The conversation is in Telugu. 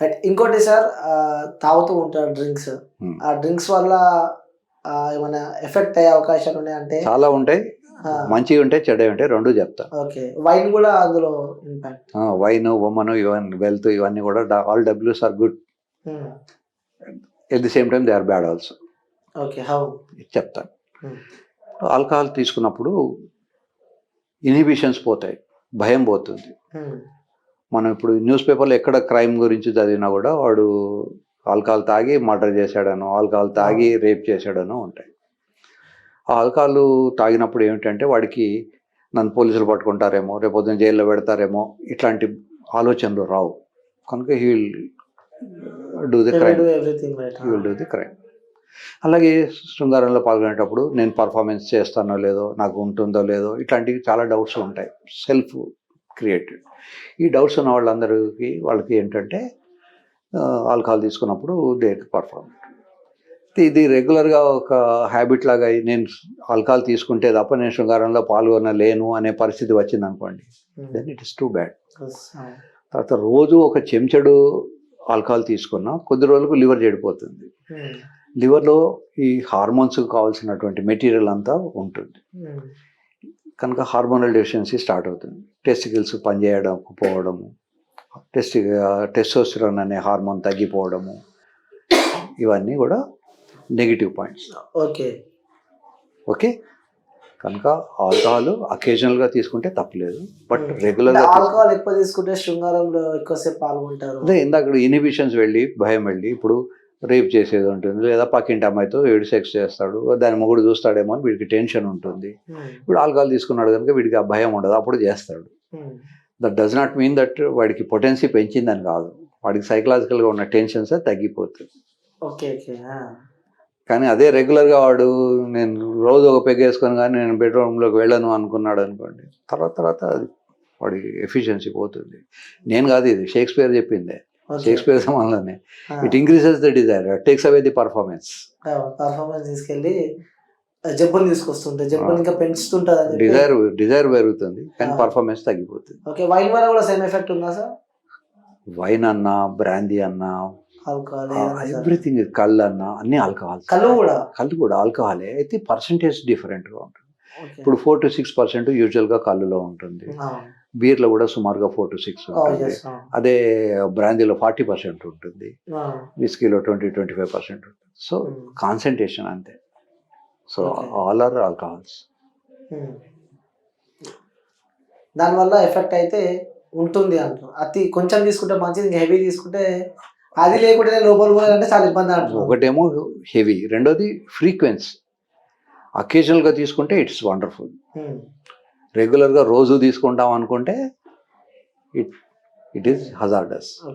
రైట్ ఇంకోటి సార్ తాగుతూ ఉంటారు డ్రింక్స్. Hmm. ఆ డ్రింక్స్ వల్ల ఏమైనా ఎఫెక్ట్ అయ్యే అవకాశాలు ఉన్నాయంటే చాలా ఉంటాయి. మంచివి ఉంటాయి చెడ్డవి ఉంటాయి రెండు చెప్తా. ఓకే. వైన్ కూడా అందులో వైన్ ఉమన్ ఇవన్నీ వెల్త్ ఇవన్నీ కూడా all డబ్ల్యూస్ are good. At the same time they are bad also okay. How? చెప్తాను Hmm. ఆల్కహాల్ తీసుకున్నప్పుడు ఇన్హిబిషన్స్ పోతాయి. భయం పోతుంది. మనం ఇప్పుడు న్యూస్ పేపర్లో ఎక్కడ క్రైమ్ గురించి చదివినా కూడా వాడు ఆల్కహాల్ తాగి మర్డర్ చేశాడనో ఆల్కహాల్ తాగి రేప్ చేశాడనో ఉంటాయి. ఆ ఆల్కహాల్ తాగినప్పుడు ఏమిటంటే వాడికి నన్ను పోలీసులు పట్టుకుంటారేమో రేపు పొద్దున్న జైల్లో పెడతారేమో ఇట్లాంటి ఆలోచనలు రావు. కనుక he will do the crime. Will do the crime. అలాగే శృంగారంలో పాల్గొనేటప్పుడు నేను పర్ఫార్మెన్స్ చేస్తానో లేదో నాకు ఉంటుందో లేదో ఇట్లాంటివి చాలా డౌట్స్ ఉంటాయి. సెల్ఫ్ క్రియేటెడ్ ఈ డౌట్స్ ఉన్న వాళ్ళందరికీ వాళ్ళకి ఏంటంటే ఆల్కహాల్ తీసుకున్నప్పుడు దే పర్ఫార్మ్ ఇది రెగ్యులర్గా ఒక హ్యాబిట్ లాగా నేను ఆల్కహాల్ తీసుకుంటే తప్ప నేను శృంగారంలో పాల్గొనలేను అనే పరిస్థితి వచ్చింది అనుకోండి then it is too bad తర్వాత రోజు ఒక చెంచడు ఆల్కహాల్ తీసుకున్నా కొద్ది రోజులకు లివర్ చెడిపోతుంది. లివర్లో ఈ హార్మోన్స్ కావాల్సినటువంటి మెటీరియల్ అంతా ఉంటుంది. కనుక హార్మోనల్ డెఫిషియన్సీ స్టార్ట్ అవుతుంది. టెస్టికల్స్ పనిచేయడం పోవడము. టెస్టి టెస్టోస్టిరాన్ అనే హార్మోన్ తగ్గిపోవడము. ఇవన్నీ కూడా నెగిటివ్ పాయింట్స్ ఓకే. ఓకే? కనుక ఆల్కహాల్ అకేజనల్గా తీసుకుంటే తప్పలేదు. బట్ రెగ్యులర్గా ఆల్కహాల్ ఎక్కువ తీసుకుంటే శృంగారంలో ఎక్కువసేపు పాల్గొంటారు. అదే ఇందాక ఇన్హిబిషన్స్ వెళ్ళి భయం వెళ్ళి ఇప్పుడు రేప్ చేసేది ఉంటుంది. లేదా పక్కింటి అమ్మాయితో వీడు సెక్స్ చేస్తాడు. దాని మొగుడు చూస్తాడేమో అని వీడికి టెన్షన్ ఉంటుంది. Hmm. ఇప్పుడు ఆల్కహాల్ తీసుకున్నాడు కనుక వీడికి ఆ భయం ఉండదు. అప్పుడు చేస్తాడు. That does not mean that వాడికి పొటెన్సీ పెంచిందని కాదు. వాడికి సైకలాజికల్గా ఉన్న టెన్షన్స్ తగ్గిపోతుంది ఓకే ఓకే. కానీ అదే రెగ్యులర్గా వాడు నేను రోజు ఒక పెగ్ వేసుకొని కానీ నేను బెడ్రూమ్లోకి వెళ్ళను అనుకున్నాడు అనుకోండి తర్వాత తర్వాత అది వాడి ఎఫిషియన్సీ పోతుంది. నేను కాదు ఇది. షేక్స్పియర్ చెప్పిందే. Shakespeare సమానంలోనే. It increases the desire takes away the performance performance తీసుకెళ్ళి జబ్బులు తీసుకొస్తుంటాయి జబ్బులు ఆ. ఇంకా పెంచుతుంటది. డిజైర్ డిజైర్ పెరుగుతుంది కానీ. పర్ఫార్మెన్స్ తగ్గిపోతుంది. ఓకే వైన్ వల్ల కూడా సేమ్ ఎఫెక్ట్ ఉందా సార్? వైన్ అన్నా బ్రాందీ అన్నా ఎవ్రీథింగ్ కళ్ళు అన్నా అన్ని ఆల్కహాల్ కళ్ళు కూడా? కళ్ళు కూడా ఆల్కహాలే అయితే పర్సంటేజ్ డిఫరెంట్గా ఉంటుంది. ఇప్పుడు ఫోర్ టు సిక్స్ పర్సెంట్ యూజువల్గా కళ్ళులో ఉంటుంది. బీర్లో కూడా సుమారుగా ఫోర్ టు సిక్స్ ఉంటుంది. అదే బ్రాందీలో ఫార్టీ పర్సెంట్ ఉంటుంది. విస్కీలో ట్వంటీ ట్వంటీ ఫైవ్ పర్సెంట్ ఉంటుంది. సో కాన్సన్ట్రేషన్ అంతే. సో. ఆల్ ఆర్ ఆల్కహాల్స్ దానివల్ల ఎఫెక్ట్ అయితే ఉంటుంది అంటారు అతి కొంచెం తీసుకుంటే మంచిది హెవీ తీసుకుంటే అది లేకుంటే లోపల పోయాలంటే చాలా ఇబ్బంది అంటారు ఒకటేమో హెవీ రెండోది ఫ్రీక్వెన్సీ అకేజనల్గా తీసుకుంటే ఇట్స్ వండర్ఫుల్ Hmm. రెగ్యులర్గా రోజు తీసుకుంటాం అనుకుంటే it it is hazardous. Okay.